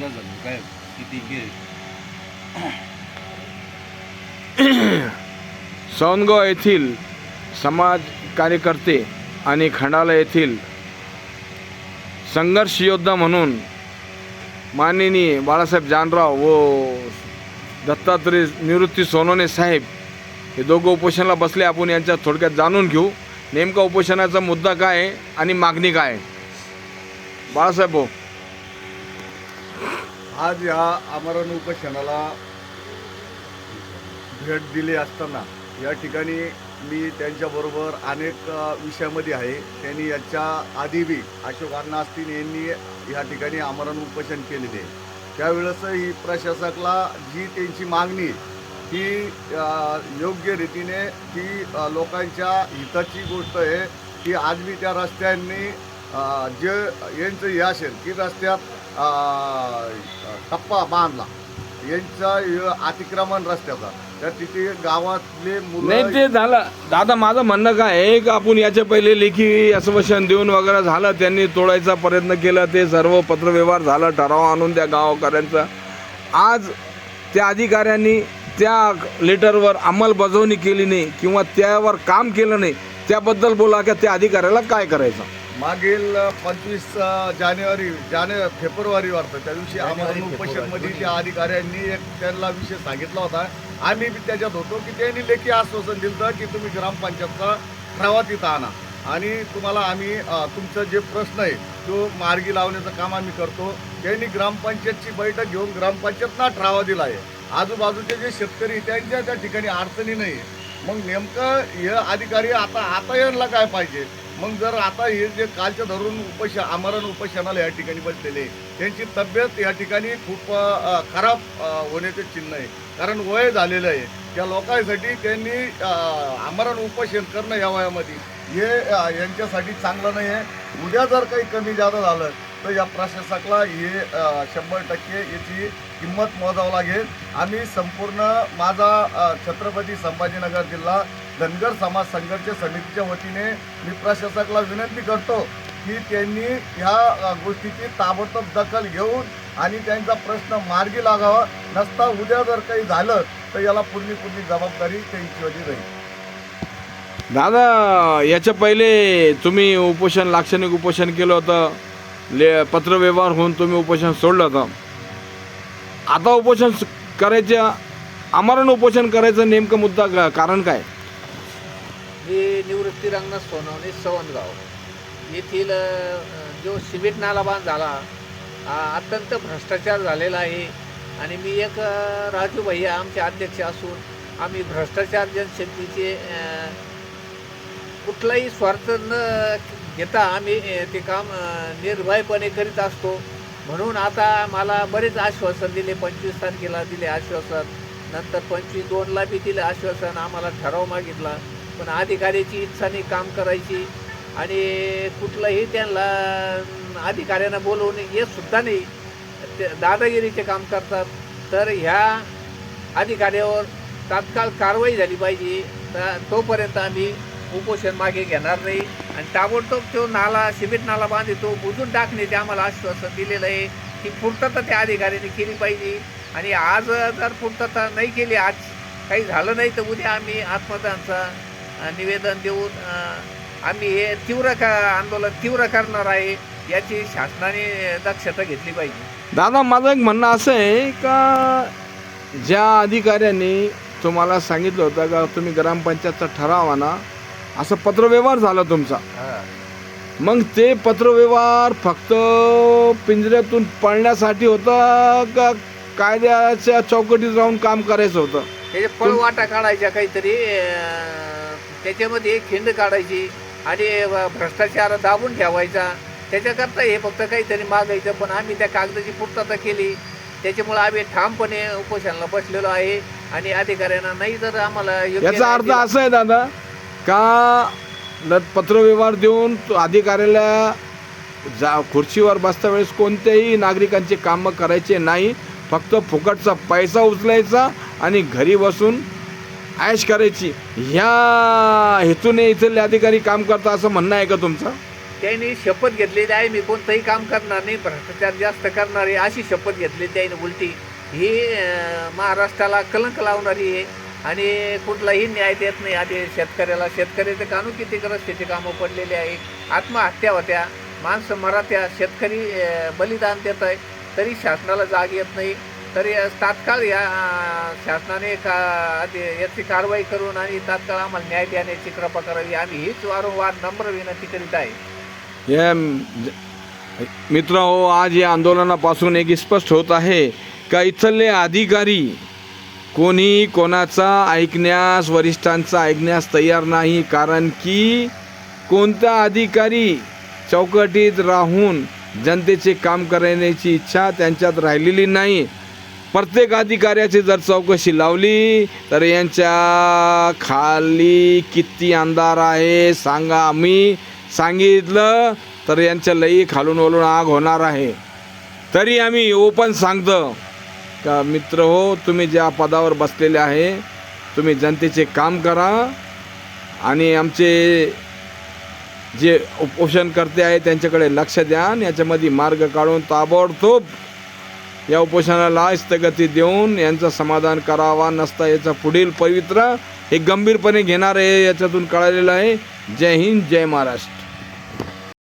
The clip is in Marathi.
दिवस झालं? काय? किती गे सौनगाव येथील समाज कार्यकर्ते आणि खंडाला येथील संघर्ष योद्धा म्हणून माननीय बाळासाहेब जानराव व दत्तात्रय निवृत्ती सोनोने साहेब हे दोघं उपोषणाला बसले. आपण यांच्या थोडक्यात जाणून घेऊ. नेमका उपोषणाचा मुद्दा काय आहे आणि मागणी काय आहे? बाळासाहेब भाऊ. आज या आमरण उपोषणाला भेट दिली असताना या ठिकाणी मी त्यांच्याबरोबर अनेक विषयामध्ये आहे. त्यांनी याच्या आधीबी अशोक अण्णा असतील यांनी या ठिकाणी आमरण उपोषण केलेले आहे. त्यावेळेस ही प्रशासकाला जी त्यांची मागणी आहे, ती योग्य रीतीने ती लोकांच्या हिताची गोष्ट आहे. की आज मी त्या रस्त्यांनी जे यांचं हे असेल की रस्त्यात टप्पा बांधला. यांचा अतिक्रमण रस्त्याचा. तर तिथे गावातले नाही ते झालं. दादा माझं म्हणणं काय आहे? का आपण याच्या पहिले लेखी आश्वासन देऊन वगैरे झालं त्यांनी तोडायचा प्रयत्न केला ते सर्व पत्रव्यवहार झाला ठराव आणून त्या गावकऱ्यांचा. आज त्या अधिकाऱ्यांनी त्या लेटरवर अंमलबजावणी केली नाही किंवा त्यावर काम केलं नाही त्याबद्दल बोला की त्या अधिकाऱ्याला काय करायचं? मागील पंचवीस जानेवारी जाने फेब्रुवारी वाटतं. त्या दिवशी आम्हाला उपोषणमध्ये त्या अधिकाऱ्यांनी एक त्यांना विषय सांगितला होता. आम्ही बी त्याच्यात होतो की त्यांनी लेखी आश्वासन दिलं की तुम्ही ग्रामपंचायतचा ठरावा तिथं आणा. आणि तुम्हाला आम्ही तुमचं जे प्रश्न आहे तो मार्गी लावण्याचं काम आम्ही करतो. त्यांनी ग्रामपंचायतची बैठक घेऊन ग्रामपंचायतना ठरावा दिला आहे. आजूबाजूचे जे शेतकरी त्यांच्या त्या ठिकाणी अडचणी नाही आहे. मग नेमकं हे अधिकारी आता आता यांना काय पाहिजे? मग जर आता हे जे कालच्या धरून उपश आमरण उपोषणाला या ठिकाणी बसलेले त्यांची तब्येत या ठिकाणी खूप खराब होण्याचे चिन्ह आहे. कारण वय झालेलं आहे. त्या लोकांसाठी त्यांनी आमरण उपोषण करणं या वयामध्ये हे यांच्यासाठी चांगलं नाही आहे. उद्या जर काही कमी जादा झालं तर या प्रशासकाला हे शंभर टक्के याची किंमत मोजावं लागेल. आम्ही संपूर्ण माझा छत्रपती संभाजीनगर जिल्हा धनगर समाज संघर्ष समितीच्या वतीने मी प्रशासकाला विनंती करतो की त्यांनी ह्या गोष्टीची ताबडतोब दखल घेऊन आणि त्यांचा प्रश्न मार्गी लागावा. नसता उद्या जर काही झालं तर याला पूर्णी पूर्णी जबाबदारी त्यांची राहील. दादा याच्या पहिले तुम्ही उपोषण लाक्षणिक उपोषण केलं होतं. ले पत्रव्यवहार होऊन तुम्ही उपोषण सोडलं होतं. आता उपोषण स- करायच्या आमरण उपोषण करायचं नेमकं मुद्दा का कारण काय? मी निवृत्ती रंगनाथ सोनवणे सवनगाव येथील जो सिमेंट नाला बांध झाला अत्यंत भ्रष्टाचार झालेला आहे. आणि मी एक राजू भैया आमचे अध्यक्ष असून आम्ही भ्रष्टाचार जनशक्तीचे कुठलाही स्वार्थ न घेता आम्ही ते काम निर्भयपणे करीत असतो. म्हणून आता मला बरेच आश्वासन दिले. पंचवीस तारखेला दिले आश्वासन. नंतर पंचवीस दोनला बी दिले आश्वासन. आम्हाला ठराव मागितला. पण अधिकाऱ्याची इच्छाने काम करायची आणि कुठलंही त्यांना अधिकाऱ्यांना बोलवणे हे सुद्धा नाही. ते दादागिरीचे काम करतात. तर ह्या अधिकाऱ्यावर तात्काळ कारवाई झाली पाहिजे. तर तोपर्यंत आम्ही उपोषण मागे घेणार नाही. आणि ताबडतोब तो नाला सिमेंट नाला बांधितो बुजून टाकणे ते आम्हाला आश्वासन दिलेलं आहे की पूर्तता त्या अधिकाऱ्याने केली पाहिजे. आणि आज जर पूर्तता नाही केली आज काही झालं नाही तर उद्या आम्ही आत्मदानचं निवेदन देऊन आम्ही हे तीव्र का आंदोलन तीव्र करणार आहे याची शासनाने दक्षता घेतली पाहिजे. दादा माझं एक म्हणणं असं आहे का ज्या अधिकाऱ्यांनी तुम्हाला सांगितलं होतं का तुम्ही ग्रामपंचायतचा ठराव आणा असं पत्रव्यवहार झाला तुमचा. मग ते पत्रव्यवहार फक्त पिंजऱ्यातून पळण्यासाठी होता का कायद्याच्या चौकटीत राहून काम करायचं होतं? त्याचे पळवाटा काढायच्या काहीतरी त्याच्यामध्ये खिंड काढायची आणि भ्रष्टाचार दाबून ठेवायचा. त्याच्याकरता हे फक्त काहीतरी मागायचं पण आम्ही त्या कागदाची पूर्तता केली. त्याच्यामुळे आम्ही ठामपणे उपोषणाला बसलेलो आहे आणि अधिकाऱ्यांना नाही जर आम्हाला याचा अर्थ असा आहे दादा का न पत्रव्यवहार देऊन तो अधिकाऱ्याला जा खुर्चीवर बसता वेळेस कोणत्याही नागरिकांचे कामं करायचे नाही. फक्त फुकटचा पैसा उचलायचा आणि घरी बसून ऐश करायची. ह्या हेतूने इथले अधिकारी काम करता असं म्हणणं आहे का तुमचं? त्यांनी शपथ घेतलेली आहे मी कोणतंही काम करणार नाही भ्रष्टाचार जास्त करणार आहे अशी शपथ घेतली त्याने उलटी. ही महाराष्ट्राला कलंक लावणारी आहे. आणि कुठलाही न्याय देत नाही. आधी शेतकऱ्याला शेतकऱ्याचे कानू किती ग्रस्तीचे कामं पडलेले आहे. आत्महत्या होत्या. माणसं मराठ्या शेतकरी बलिदान देत आहे. तरी शासनाला जाग येत नाही. तरी तात्काळ या शासनाने का आधी याची कारवाई करून आणि तात्काळ आम्हाला न्याय देण्याची कृपा करावी. आम्ही हीच वारंवार नम्र विनंती करीत आहे. या मित्र हो आज या आंदोलनापासून एक स्पष्ट होत आहे का इथले अधिकारी कोणी कोणाचा ऐकण्यास वरिष्ठांचा ऐकण्यास तयार नाही कारण की कोणता अधिकारी चौकटीत राहून जनतेचे काम करण्याची इच्छा त्यांच्यात राहिलेली नाही. प्रत्येक अधिकाऱ्याची जर चौकशी लावली तर यांच्या खाली किती अंधार आहे सांगा आम्ही. सांगितलं तर यांच्या लई खालून वलून आग होणार आहे. तरी आम्ही ओपन सांगतो का मित्र हो तुम्ही ज्या पदावर बसलेले आहे तुम्ही जनतेचे काम करा आणि आमचे जे उपोषणकर्ते आहे त्यांच्याकडे लक्ष द्या आणि याच्यामध्ये मार्ग काढून ताबडतोब या उपोषणाला स्थगिती देऊन यांचं समाधान करावा नसता याचा पुढील पवित्र हे गंभीरपणे घेणार आहे याच्यातून कळालेलं आहे. जय हिंद जय महाराष्ट्र.